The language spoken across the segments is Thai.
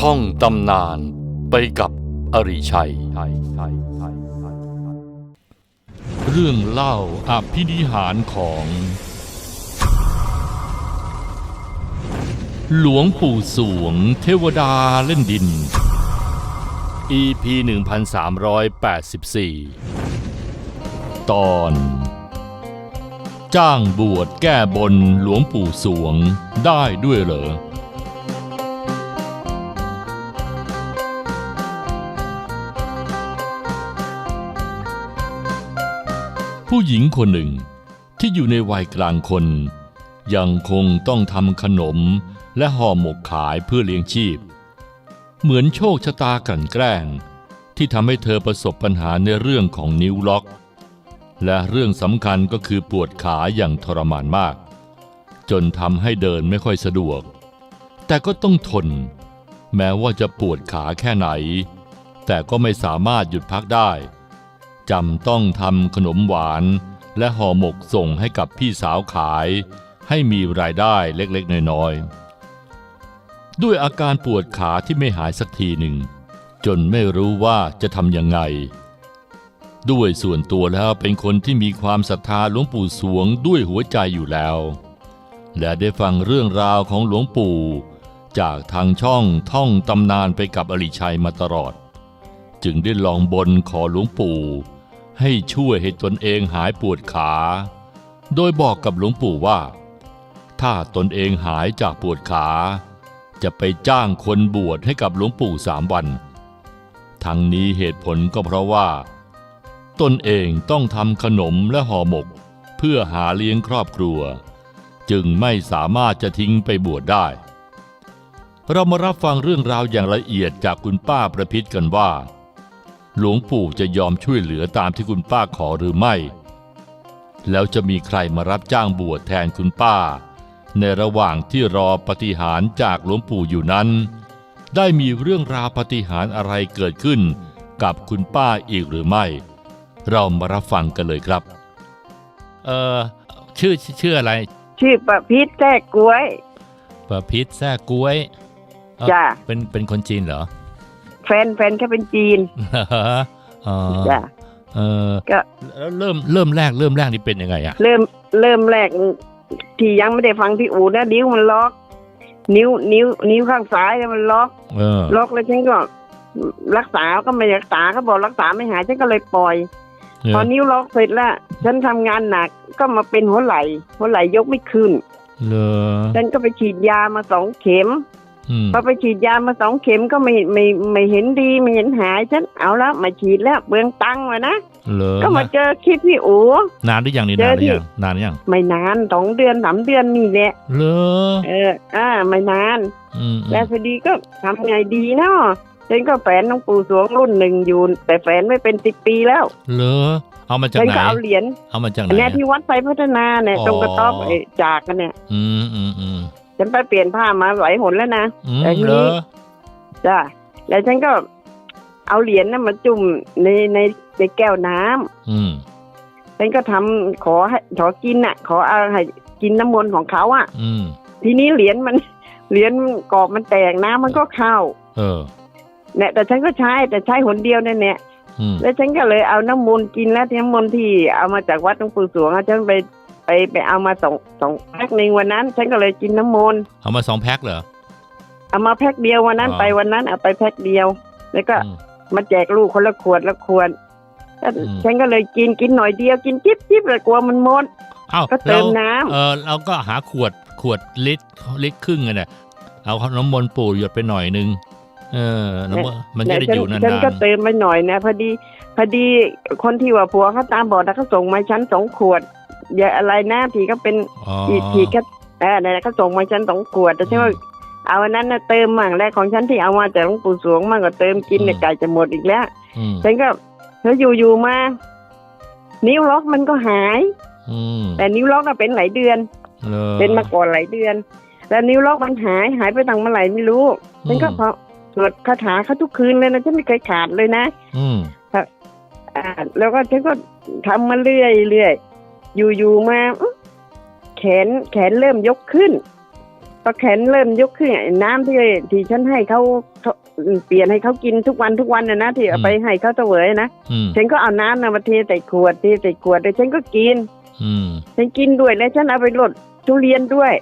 ท่องตำนานไปกับอริชัย เรื่องเล่าอภินิหารของ หลวงปู่สวงเทวดาเล่นดิน EP 1384 ตอน จ้างบวชแก้บนหลวงปู่สวงได้ด้วยเหรอ ผู้หญิงคนหนึ่งที่อยู่ในวัยกลางคน ยังคงต้องทำขนมและห่อหมกขายเพื่อเลี้ยงชีพ เหมือนโชคชะตากลั่นแกล้ง ที่ทำให้เธอประสบปัญหาในเรื่องของนิ้วล็อก และเรื่องสำคัญก็คือปวดขาอย่างทรมานมาก จนทำให้เดินไม่ค่อยสะดวก แต่ก็ต้องทน แม้ว่าจะปวดขาแค่ไหน แต่ก็ไม่สามารถหยุดพักได้ จำต้องทำขนมหวานและห่อหมกส่งให้กับพี่สาวขายให้มีรายได้เล็กๆ น้อยๆ ด้วยอาการปวดขาที่ไม่หายสักทีหนึ่ง จนไม่รู้ว่าจะทำยังไง ด้วยส่วนตัวแล้วเป็นคนที่มีความศรัทธาหลวงปู่สวงด้วยหัวใจอยู่แล้ว และได้ฟังเรื่องราวของหลวงปู่ จากทางช่องท่องตำนานไปกับอริชัยมาตลอด จึงได้ลองบนขอหลวงปู่ ให้ช่วยให้ตนเองหายปวดขา โดยบอกกับหลวงปู่ว่า ถ้าตนเองหายจากปวดขา จะไปจ้างคนบวชให้กับหลวงปู่สามวัน ทั้งนี้เหตุผลก็เพราะว่า ตนเองต้องทำขนมและห่อหมก เพื่อหาเลี้ยงครอบครัว จึงไม่สามารถจะทิ้งไปบวชได้ เรามารับฟังเรื่องราวอย่างละเอียดจากคุณป้าประพิษกันว่า หลวงปู่จะยอมช่วยเหลือตามที่คุณป้าขอหรือไม่ แล้วจะมีใครมารับจ้างบวชแทนคุณป้า ในระหว่างที่รอปฏิหารย์จากหลวงปู่อยู่นั้น ได้มีเรื่องราวปฏิหารย์อะไรเกิดขึ้นกับคุณป้าอีกหรือไม่ เรามารับฟังกันเลยครับ เออชื่อชื่ออะไร ชื่อประพิษแท้กล้วยประพิษแท้กล้วยเอ่อจ้ะเป็นเป็นคนจีนเหรอ แฟนแฟนแค่เป็นจีนอ๋อจ้ะเออก็แล้วเริ่มเริ่มแรกเริ่มแรกนี่เป็นยังไงอะเริ่มเริ่มแรกที่ยังไม่ได้ฟังพี่อูนะนิ้วมันล็อก นิ้วนิ้ว นิ้วข้างซ้ายมันล็อกเออล็อกแล้วฉันก็รักษาก็ไม่รักษาเขาบอกรักษาไม่หายฉันก็เลยปล่อยพอนิ้วล็อกเสร็จแล้วฉันทำงานหนักก็มาเป็นหัวไหล่หัวไหล่ยกไม่ขึ้นเลอฉันก็ไปฉีดยามาสองเข็มอืม พอไปฉีดยามาสองเข็มก็ไม่ไม่ไม่เห็นดีไม่เห็นหายฉันเอาแล้วมาฉีดแล้วเบืองตังค์มานะเลอก็มาเจอคลิปพี่อูนานหรือยังนี่เจนานอหรือยังที่นานหรือยังไม่นานสองเดือนสามเดือนนี่แหละเลอเอออ่าไม่นานอืมแล้วพอดีก็ทำไงดีเนาะฉันก็แฝนหลวงปู่สวงรุ่นหนึ่งอยู่แต่แฝนไม่เป็นสิบปีแล้วเลอเอามาจากฉันไหนก็เอาเหรียญเอามาจากไหนอันเนี้ยอะที่วัดไฟพัฒนาเนี่ยอ๋อตรงกระต๊อบไอ้จากกันเนี่ย อืมอืมอืม ฉันไปเปลี่ยนผ้ามาหลายหนแล้วนะอืมแต่ทีเลนี้อจ้าแล้วฉันก็เอาเหรียญนั้นมาจุ่มในในในแก้วน้ำอืมฉันก็ทำขอให้ขอกินน่ะ ขอเอาให้กินน้ำมนต์ของเขาอะ อืมทีนี้เหรียญมันเหรียญกรอบมันแตกน้ำมันก็เข้า เออเนี่ยแต่ฉันก็ใช้แต่ใช้หนเดียวนั่นแหละอืมแล้วฉันก็เลยเอาน้ำมนต์กินแล้วที่น้ำมนต์ที่เอามาจากวัดหลวงปู่สวงอะฉันไป ไปไปเอามาสองสองแพ็คหนึ่งวันนั้น ฉันก็เลยกินน้ำมนต์เอามาสองแพ็คเหรอ เอามาแพ็คเดียววันนั้นอ๋อ ไปวันนั้นเอาไปแพ็คเดียว แล้วก็อืม มาแจกลูกคนละขวดละขวดแล้วอืม ฉันก็เลยกินกินหน่อยเดียวกินจิ๊บจิ๊บเลยกลัวมันหมด เอ้าก็เติเรามน้ำ เออเราก็หาขวดขวดลิตรลิตรครึ่งอะเนี่ยเอาน้ำมนต์ปู่หยดไปหน่อยนึง เออน้ำมนต์มันจะได้ฉัอยู่นานฉันก็ๆเติมไปหน่อยนะพอดี พอดีคนที่ว่าผัวเขาตามบอดนะเขาส่งมาชั้นสองขวด อย่าอะไรนะที่ก็เป็นอ๋อทีทีก็เออเนี่ยเขาส่งมาชั้นสองขวดแต่ฉันว่าเอาอันนั้นนะเติมมั่งแรกของฉันที่เอามาจากหลวงปู่สวงมั่งก็เติมกินเนี่ยไก่จะหมดอีกแล้ว อืมฉันก็เธออยู่อยู่มา นิ้วล็อกมันก็หาย อืมแต่นิ้วล็อกก็เป็นหลายเดือนเลอเป็นมาก่อนหลายเดือน แล้วนิ้วล็อกมันหายหายไปตั้งเมื่อไหร่ไม่รู้ฉันก็พอสวดคาถาเขาทุกคืนเลยนะฉันไม่เคยขาดเลยนะ อืม อ่าแล้วก็ฉันก็ทำมาเรื่อยเรื่อย อยู่อยู่มาอื้อแขนแขนเริ่มยกขึ้นตอแขนเริ่มยกขึ้นไอ้น้ำที่ที่ฉันให้เขาเขาเปลี่ยนให้เขากินทุกวันทุกวันนะนะที่เอาไปให้เขาเสวยนะอืมฉันก็เอาน้ำนะมาเทใส่ขวดเทใส่ขวดแล้วฉันก็กินอืมฉันกินด้วยแล้วฉันเอาไปลดทุเรียนด้วย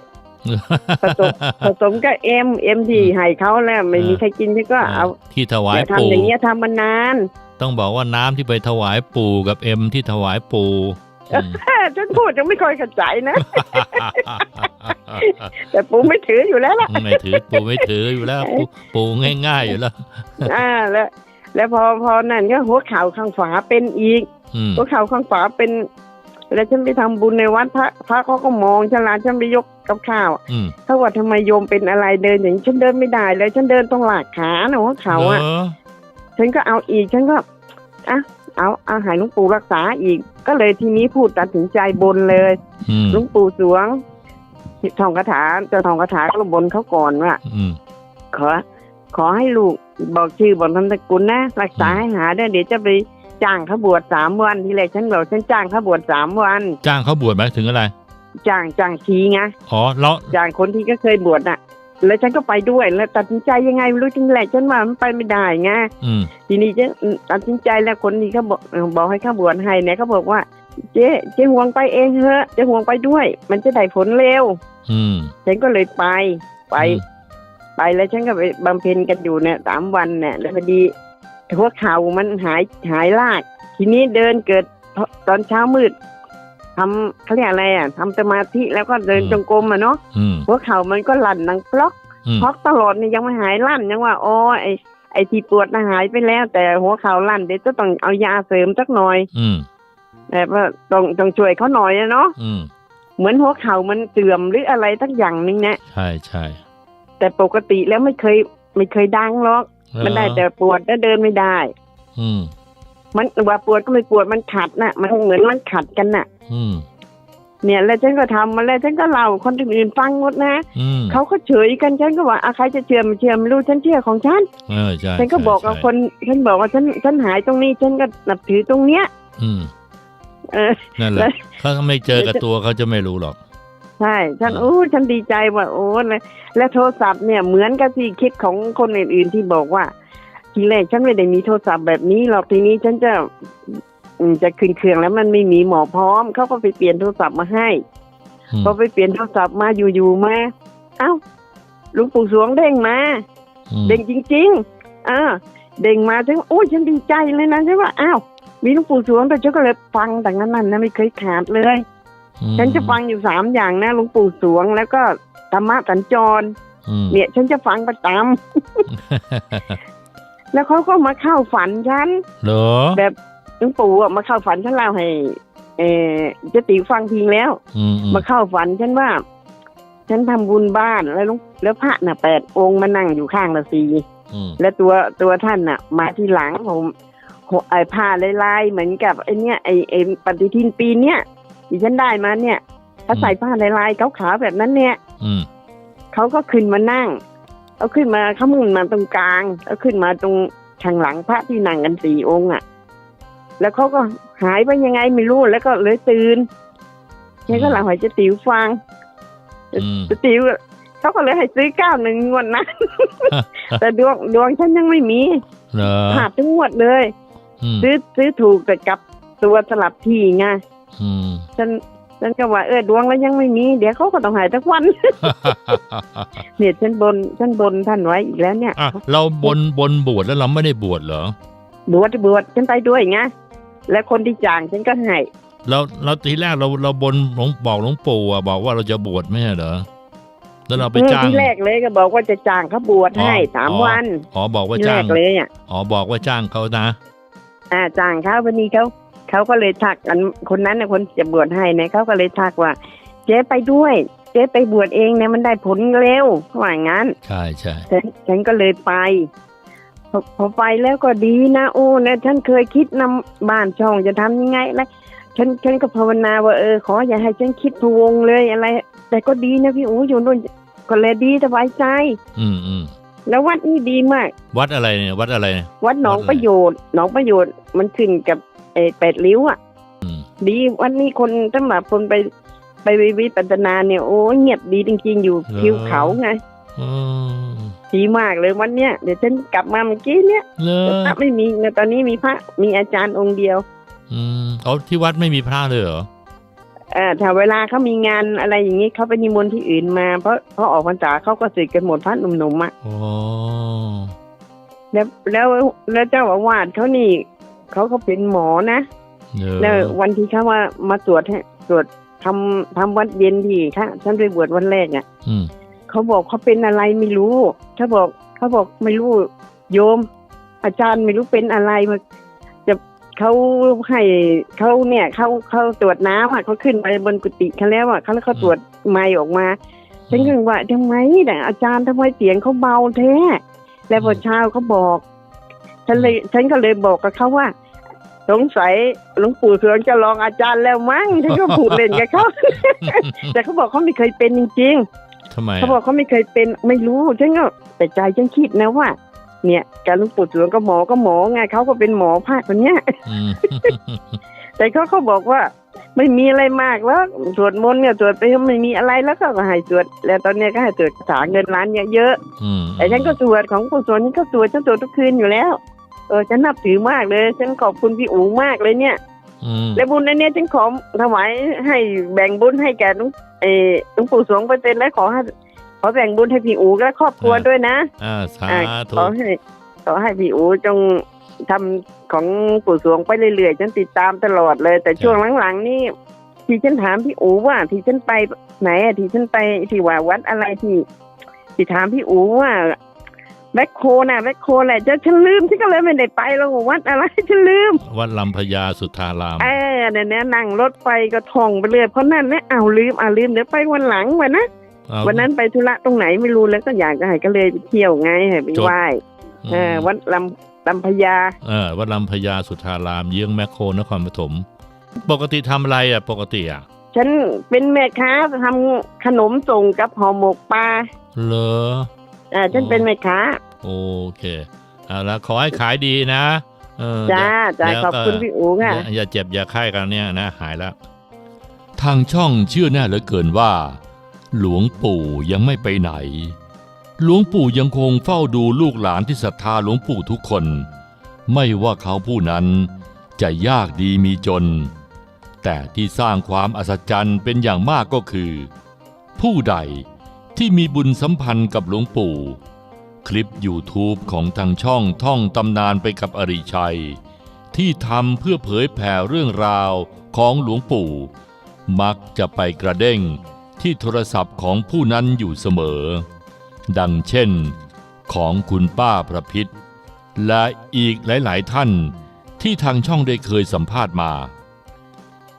ผสมผสมกับเอ็มเอ็มที่ให้เขาแล้วไม่มีใครกินฉันก็เอาที่ถวายอย่าปู่ทำอย่างเงี้ยทำมานาน ต้องบอกว่าน้ำที่ไปถวายปู่กับเอ็มที่ถวายปู่อืม ฉันพูดยังไม่ค่อยกระจายนะ แต่ปูไม่ถืออยู่แล้วล่ะ ไม่ถือปู่ไม่ถืออยู่แล้ว ปู่ปู่ง่ายๆอยู่แล้ว อ่าแล้ว แล้วพอพอนั่นก็หัวเข่าข้างฝาเป็นอีกอืมหัวเข่าข้างฝาเป็นแล้วฉันไปทำบุญในวัดพระพระเขาก็มองฉันลาฉันไปยกกับข้าวอืมเขาว่าทำไมโยมเป็นอะไรเดินอย่างนี้ฉันเดินไม่ได้เลยฉันเดินต้องหลากขาหนูหัวเข่าอะเหรอฉันก็เอาอีกฉันก็อะเอาเอาหายหลวงปู่รักษาอีก ก็เลยทีนี้พูดตัดสินใจบนเลยอืมหลวงปู่สวงทองคาถาเจ้าทองคาถาก็บนเขาก่อนว่าอืมขอ ขอให้ลูกบอกชื่อบอกนามสกุลนะรักษาให้หาได้เดี๋ยวจะไปจ้างเขาบวชสามวันทีแรกฉันบอกฉันจ้างเขาบวชสามวัน จ้างเขาบวชไหมถึงอะไรจ้างจ้างทีไงอ๋อแล้วจ้างคนที่ก็เคยบวชน่ะ แล้วฉันก็ไปด้วย แล้วตัดสินใจยังไงไม่รู้ทีแรกฉันว่ามันไปไม่ได้ไงอืมทีนี้ฉันตัดสินใจแล้วคนที่เขาบอกบอกให้เขาบวชให้เนี่ยเขาบอกว่า เจ๊เจ๊ห่วงไปเองเถอะเจ๊ห่วงไปด้วย มันจะได้ผลเร็วอืมฉันก็เลยไปไปอืมไปแล้วฉันก็ไปบำเพ็ญกันอยู่เนี่ยสามวันเนี่ยแล้วพอดีหัวเข่ามันหายหายลาก ทีนี้เดินเกิดตอนเช้ามืด ทำเขาเรียกอะไรอะทำสมาธิแล้วก็เดินจงกรมอะเนาะอืมหัวเข่ามันก็ลั่นดังปลอกอืมพอกตลอดนี่ยังไม่หายลั่นยังว่าอ๋อไอไอที่ปวดน่ะหายไปแล้ว แต่หัวเข่าลั่นเดี๋ยวจะต้องเอายาเสริมสักหน่อยอืมแต่ว่าต้องต้องช่วยเขาหน่อยอะเนาะอืมเหมือนหัวเข่ามันเสื่อมหรืออะไรสักอย่างหนึงเนี่ยใช่ใช่แต่ปกติแล้วไม่เคยไม่เคยดังหรอก มันได้แต่ปวดแล้วเดินไม่ได้ อืม มันว่าปวดก็ไม่ปวดมันขัดน่ะ มันเหมือนมันขัดกันน่ะ อืมเนี่ยแล้วฉันก็ทำมาแล้วฉันก็เล่าคนอื่นฟังหมดนะอืมเขาก็เฉยกันฉันก็ว่าอะใครจะเชื่อไม่เชื่อไม่รู้ฉันเชื่อของฉันเออใช่ฉันก็บอกกับใช่คนฉันบอกว่าฉันฉันหายตรงนี้ ฉันก็นับถือตรงเนี้ย อืมเออนั่นแหแล้ละวเขาไม่เจอกับตัวเขาจะไม่รู้หรอกใช่ฉันอืมโอ้ฉันดีใจว่าโอ้แล้วแล้วโทรศัพท์เนี่ยเหมือนกับที่คิดของคนอื่นๆที่บอกว่า ทีแรกฉันไม่ได้มีโทรศัพท์แบบนี้หรอกทีนี้ฉันจะอืมจะขึ้นเครื่องแล้วมันไม่มีหมอพร้อมเขาก็ไปเปลี่ยนโทรศัพท์มาให้อืมพอไปเปลี่ยนโทรศัพท์มาอยู่ๆมาเอ้าหลุงปู่สวงเด้งมาอืมเด้งจริงๆอ่าเด้งมาฉันโอ้ยฉันดีใจเลยนะฉันว่าอ้าวมีหลุงปู่สวงแต่ฉันก็เลยฟังแต่นั้นนั่นนะไม่เคยขาดเลยอืมฉันจะฟังอยู่สามอย่างนะหลวงปู่สวงแล้วก็ธรรมะสัญจรอืมเนี่ย ฉันจะฟังประจำ แล้วเขาก็มาเข้าฝันฉัน เหรอ แบบหลวงปู่อะมาเข้าฝันฉันเล่าให้ เออเจะติฟังทิ้งแล้ว อืมอืมมาเข้าฝันฉันว่า ฉันทำบุญบ้านแล้วหลวงแล้วพระน่ะแปดองค์มานั่งอยู่ข้างละสี่อืมแล้วตัวตัวท่านน่ะ มาที่หลังผมโหไอ้ผ้าลายๆเหมือนกับไอ้เนี่ยไอ้ไอ้ปฏิทินปีเนี้ยที่ฉันได้มาเนี่ยถ้าใส่ผ้าลายๆขาวๆแบบนั้นเนี่ย อืมเขาก็ขึ้นมานั่ง เอาขึ้นมาเขามุ่งมาตรงกลางเอาขึ้นมาตรงข้างหลังพระที่นั่งกันสี่องค์อะ แล้วเขาก็หายไปยังไงไม่รู้แล้วก็เลยตื่นเนี่ยก็หลังหอยจะติ๋วฟังอืมจะติ๋วเขาก็เลยให้ซื้อเก้าหนึ่งงวดนะแต่ดวงดวงฉันยังไม่มีเหรอขาดทั้งงวดเลยอืมซื้อซื้อถูกแต่กลับตัวสลับที่ไงอืมฉัน ฉันก็ว่าเออดวงแล้วยังไม่มี เดี๋ยวเขาก็ต้องหายทุกวัน เนี่ยฉันบนฉันบนท่านไว้อีกแล้วเนี่ยอะเราบนบนบวชแล้วเราไม่ได้บวชเหรอบวชบวชฉันไปด้วยไงและคนที่จ้างฉันก็ให้เราเราทีแรกเราเราบนหลวงบอกหลวงปู่อะบอกว่าเราจะบวชไม่ใช่เหรอแล้วเราไปเออจ้างที่แรกเลยก็บอกว่าจะจ้างเขาบวชให้อ๋อสามอ๋อวันอ๋อบอกว่าที่แรจ้างกเลยอะอ๋อบอกว่าจ้างเขานะ อ่าจ้างเขาวันนี้เขา เขาก็เลยทักอันคนนั้นนะคนจะบวชให้เนี่ยเขาก็เลยทักว่า เจ๊ไปด้วย เจ๊ไปบวชเองเนี่ยมันได้ผลเร็วเขาว่าอย่างนั้น ใช่ใช่ฉันฉันก็เลยไปพอพอไปแล้วก็ดีนะโอ้นะฉันเคยคิดนำบ้านช่องจะทำยังไงแล้วฉันฉันก็ภาวนาว่าเออขออย่าให้ฉันคิดพะวงเลยอะไร แต่ก็ดีนะพี่โอ้อยู่นู่นก็เลยดีสบายใจ อืมอืมแล้ววัดนี่ดีมาก วัดอะไรเนี่ยวัดอะไรเนี่ยวัดหนองวัดอะไรประโยชน์หนองประโยชน์มันขึ้นกับ เออแปดริ้วอะอืมดีวันนี้คนสำหรับคนไปไปวิวิปัตนาเนี่ยโอ้เงียบดีจริงๆอยู่เหรอทิวเขาไงอืมดีมากเลยวันเนี้ยเดี๋ยวฉันกลับมาเมื่อกี้เนี่ยเลพระยไม่มีนะตอนนี้มีพระมีอาจารย์องค์เดียว อืมเอาที่วัดไม่มีพระเลยเหรอเออถ้าเวลาเขามีงานอะไรอย่างนี้เขาไปนิมนต์ที่อื่นมาเพราะเพราะออกพรรษาเขาก็สึกกันหมดพระหนุ่มๆอะโอ้แล้วแล้วแล้วเจ้าอาวาสเขานี่ เขาก็เป็นหมอนะเออแล้ววันที่เขาว่ามาตรวจให้ตรวจทำทำวัดเย็นที่ค่ะฉันไปบวชวันแรกอะอืมเขาบอกเขาเป็นอะไรไม่รู้เขาบอกเขาบอกไม่รู้โยม อาจารย์ไม่รู้เป็นอะไรมาจะเขาให้เขาเนี่ยเขาเขาตรวจน้ำอะเขาขึ้นไปบนกุฏิเขาแล้วอะเขาแล้วเขาตรวจไมค์ออกมาฉันก็ว่าทำไมแต่อาจารย์ทำไมเสียงเขาเบาแท้แล้วพอเช้าเขาบอก ฉันเลยฉันก็เลยบอกกับเขาว่า สงสัยหลวงปู่สวงจะลองอาจารย์แล้วมั้งฉันก็พูดเล่นกับเขาแต่เขาบอกเขาไม่เคยเป็นจริงทำไมๆอะเขาบอกเขาไม่เคยเป็นไม่รู้ฉันก็แต่ใจฉันคิดนะว่า เนี่ยการหลวงปู่สวงก็หมอก็หมอไงเขาก็เป็นหมอภาคคนเนี้ยอืมแต่เขาเขาบอกว่าไม่มีอะไรมากแล้วสวดมนต์เนี่ยสวดไปไม่มีอะไรแล้วก็ให้สวดแล้วตอนเนี้ยก็ให้สวดคาถาเงินล้านเยอะๆอืมแต่ฉันก็สวดของกุศลฉันก็สวดฉันสวดทุกคืนอยู่แล้ว เออฉันนับถือมากเลย ฉันขอบคุณพี่อู๋มากเลยเนี่ยอืมและบุญอันเนี้ยฉันขอถวายให้แบ่งบุญให้แก่หลุงเออหลุงปู่สวงเปอร์เซ็นต์และขอให้ขอแบ่งบุญให้พี่อู๋และครอบครัวด้วยนะอ่าสาอ่าธุขอให้ขอให้พี่อู๋จงทำของปู่สวงไปเรื่อยๆฉันติดตามตลอดเลย แต่ช่วงหลังๆนี่ที่ฉันถามพี่อู๋ว่า ที่ฉันไปไหนอะที่ฉันไปที่ว่าวัดอะไรที่ที่ถามพี่อู๋ว่า แบคโคน่ะแบคโคแหละจะฉันลืมฉันก็เลยไม่ได้ไปแล้ววัดอะไรฉันลืม วัดลำพญาสุทธาราม เออเนี่ยเนี่ยนั่งรถไปก็ท่องไปเรื่อยเพราะนั่นเนี่ยอ้าวลืมอ้าวลืมเดี๋ยวไปวันหลังวันนะเอาวันนั้นไปธุระตรงไหนไม่รู้แล้วก็อยากจะให้ก็เลยไปเที่ยวไงให้ไปจดไหว้เออวัดลำลำพญาเออวัดลำพญาสุทธาราม เยื้องแมคโครนครปฐมปกติทำอะไรอะ ปกติอะฉันเป็นแม่ค้าทำขนมส่งกับห่อหมกปลาเหรอ อ่าฉันอ๋อเป็นแม่ค้าโอเคเอาละขอให้ขายดีนะเออจ้าจ้าแล้วขอบคุณก็พี่อู๋อย่าค่ะอย่าเจ็บอย่าไข้กันเนี่ยนะหายแล้ว ทางช่องเชื่อแน่เหลือเกินว่า หลวงปู่ยังไม่ไปไหน หลวงปู่ยังคงเฝ้าดูลูกหลานที่ศรัทธาหลวงปู่ทุกคน ไม่ว่าเขาผู้นั้นจะยากดีมีจน แต่ที่สร้างความอัศจรรย์เป็นอย่างมากก็คือ ผู้ใด ที่มีบุญสัมพันธ์กับหลวงปู่ คลิป YouTube ของทางช่องท่องตำนานไปกับอริชัย ที่ทำเพื่อเผยแผ่เรื่องราวของหลวงปู่ มักจะไปกระเด้งที่โทรศัพท์ของผู้นั้นอยู่เสมอ ดังเช่น ของคุณป้าประพิษและอีกหลาย ๆ ท่านที่ทางช่องได้เคยสัมภาษณ์มา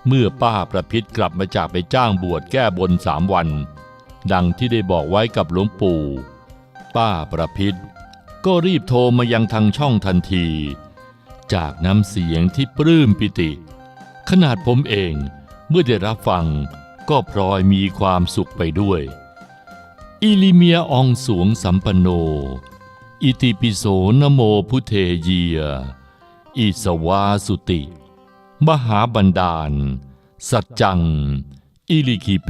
เมื่อป้าประพิษกลับมาจากไปจ้างบวชแก้บนสามวัน ดังที่ได้บอกไว้กับหลวงปู่ ป้าประพิษก็รีบโทรมายังทางช่องทันที จากน้ำเสียงที่ปลื้มปิติ ขนาดผมเองเมื่อได้รับฟังก็พลอยมีความสุขไปด้วย อิลิเมียองสวงสัมปโน อิติปิโสนโมพุเทเยีย อิสวาสุติ มหาบันดาล สัจจัง อิลิคิเป